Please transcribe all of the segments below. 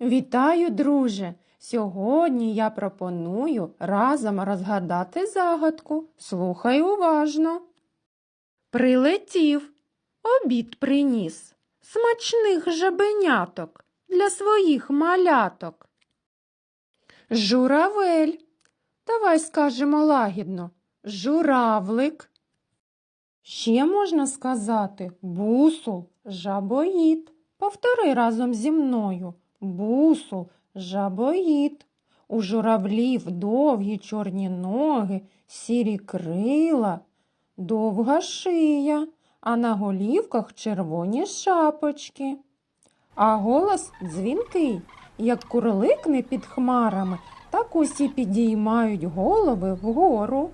Вітаю, друже! Сьогодні я пропоную разом розгадати загадку. Слухай уважно. Прилетів, обід приніс, смачних жабеняток для своїх маляток. Журавель. Давай скажемо лагідно. Журавлик. Ще можна сказати бусул, жабоїд. Повтори разом зі мною. Бусул, жабоїд. У журавлів довгі чорні ноги, сірі крила, довга шия, а на голівках червоні шапочки. А голос дзвінкий, як курликне під хмарами, так усі підіймають голови вгору.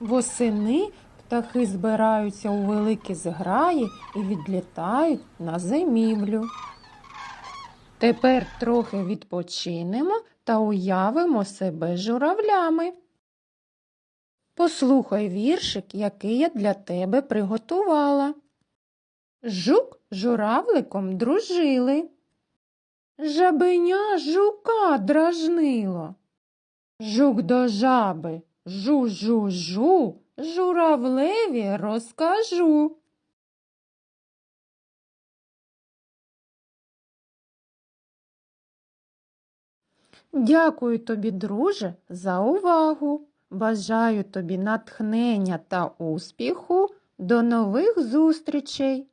Восени птахи збираються у великі зграї і відлітають на зимівлю. Тепер трохи відпочинемо та уявимо себе журавлями. Послухай віршик, який я для тебе приготувала. Жук журавликом дружили. Жабеня жука дражнило. Жук до жаби жу-жу-жу, журавлеві розкажу. Дякую тобі, друже, за увагу. Бажаю тобі натхнення та успіху. До нових зустрічей!